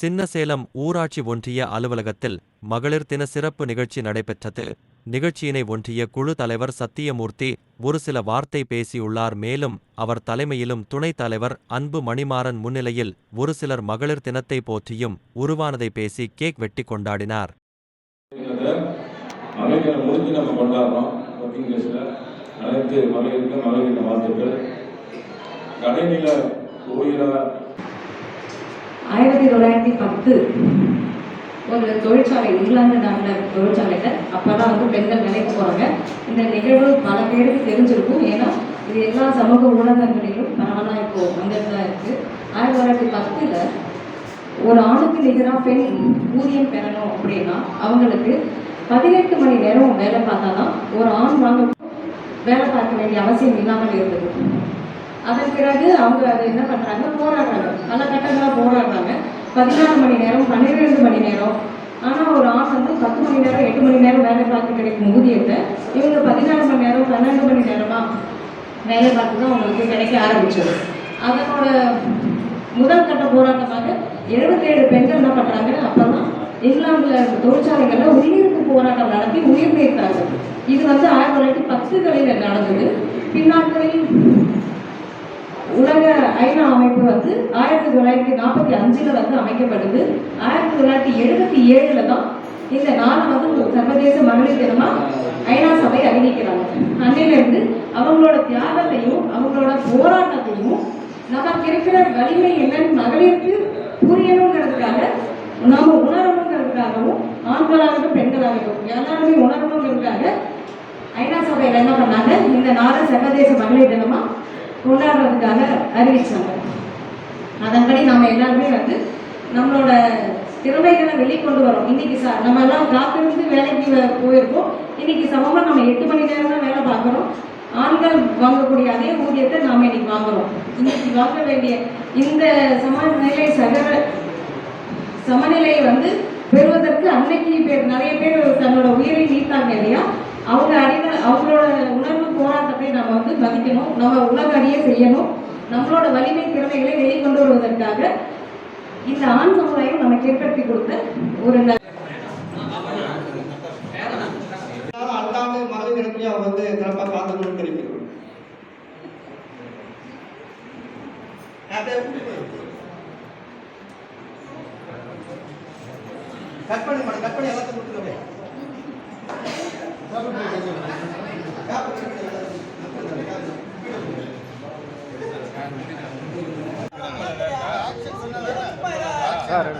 சின்னசேலம் ஊராட்சி ஒன்றிய அலுவலகத்தில் மகளிர் தின சிறப்பு நிகழ்ச்சி நடைபெற்றது. நிகழ்ச்சியினை ஒன்றிய குழு தலைவர் சத்தியமூர்த்தி ஒரு சில வார்த்தை பேசியுள்ளார். மேலும் அவர் தலைமையிலும் துணைத் தலைவர் அன்பு மணிமாறன் முன்னிலையில் ஒரு சிலர் மகளிர் தினத்தை போற்றியும் உருவானதை பேசி கேக் வெட்டி கொண்டாடினார். அனைத்து மகளிருக்கும் மகளிர் வாழ்த்துக்கள். கடைநில ஓயிலா ஆயிரத்தி தொள்ளாயிரத்தி பத்து ஒரு தொழிற்சாலை இங்கிலாந்து நாட்டில் அப்போ தான் வந்து பெண்கள் வேலைக்கு போகிறாங்க இந்த நிகழ்வு பல பேருக்கு தெரிஞ்சிருக்கும். ஏன்னா இது எல்லா சமூக ஊடகங்களிலும் பரவலாக இப்போது வந்துட்டு தான் இருக்குது ஆயிரத்தி தொள்ளாயிரத்தி பத்தில் ஒரு ஆணுக்கு நிகராக பெண் ஊதியம் பெறணும் அப்படின்னா அவங்களுக்கு பதினெட்டு மணி நேரம் வேலை பார்த்தா தான் ஒரு ஆண் வாங்க வேலை பார்க்க வேண்டிய அவசியம் இல்லாமல் இருந்தது. அதன் பிறகு அவங்க அதை என்ன பண்ணுறாங்க போராடுறாங்க. பல கட்டங்களாக போராடுறாங்க. பதினாறு மணி நேரம் பன்னிரெண்டு மணி நேரம். ஆனால் ஒரு ஆண் வந்து பத்து மணி நேரம் எட்டு மணி நேரம் வேலை பார்த்து கிடைக்கும் ஊதியத்தை இவங்க பதினாறு மணி நேரம் பன்னெண்டு மணி நேரமாக வேலை பார்த்து தான் அவங்களுக்கு கிடைக்க ஆரம்பிச்சது. அதனோட முதல் கட்ட போராட்டமாக எழுபத்தேழு பெண்கள் என்ன பண்றாங்க? அப்பதான் இங்கிலாந்துல தொழிற்சாலைகளில் உயிருக்கு போராட்டம் நடத்தி உயிர் நீத்தாங்க இது வந்து ஆயிரத்தி தொள்ளாயிரத்தி பத்துகளில் நடந்தது. பின்னாட்களில் ஐநா அமைப்பு வந்து ஆயிரத்தி தொள்ளாயிரத்தி நாற்பத்தி அஞ்சில் வந்து அமைக்கப்படுது. ஆயிரத்தி தொள்ளாயிரத்தி எழுபத்தி ஏழில் தான் இந்த நாளை வந்து சர்வதேச மகளிர் தினமாக ஐநா சபை அறிவிக்கிறாங்க. அன்னையிலேருந்து அவங்களோட தியாகத்தையும் அவங்களோட போராட்டத்தையும் நமக்கு இருக்கிற வலிமை என்னன்னு மகளிருக்கு புரியணுங்கிறதுக்காக நாம் உணரணுங்கிறதுக்காகவும் ஆண்களாகட்டும் பெண்களாகட்டும் எல்லாருமே உணரணுங்கிறதுக்காக ஐநா சபையில் என்ன பண்ணாங்க? இந்த நாளை சர்வதேச மகளிர் தினமாக கொண்டாடுறதுக்காக அறிவிச்சாங்க. அதன்படி நாம் எல்லாருமே வந்து நம்மளோட திறமைகளை வெளிக்கொண்டு வரோம். இன்னைக்கு ச நம்ம எல்லாம் காத்திருந்து வேலைக்கு வ- போயிருக்கோம். இன்னைக்கு சமமாக நம்ம எட்டு மணி நேரம் தான் வேலை பார்க்குறோம். ஆண்கள் வாங்கக்கூடிய அதே ஊதியத்தை நாம் இன்னைக்கு வாங்குறோம். இன்னைக்கு வாங்க வேண்டிய இந்த சமநிலை சக சமநிலையை வந்து பெறுவதற்கு அன்னைக்கு பேர் நிறைய பேர் தன்னோட உயிரை நீத்தாங்க இல்லையா? அவங்க அடிமை அவங்க உணர்வு போராட்டத்தை நம்ம வந்து மதிக்கணும். நம்ம உலக அடியே செய்யணும். நம்மளோட வலிமை திறமைகளை வெளிக்கொண்டு வருவதற்காக இந்த ஆண் சமுதாயம் நமக்கு ஏற்படுத்தி கொடுத்த ஒரு நல்ல அடுத்த ஆண்டு அவங்க வந்து சிறப்பாக பார்த்துக்கணும்னு தெரிவிக்கிறோம். கட் பண்ணி மேடம் கட் பண்ணி எல்லாத்தையும் கொடுத்துருவேன் సరే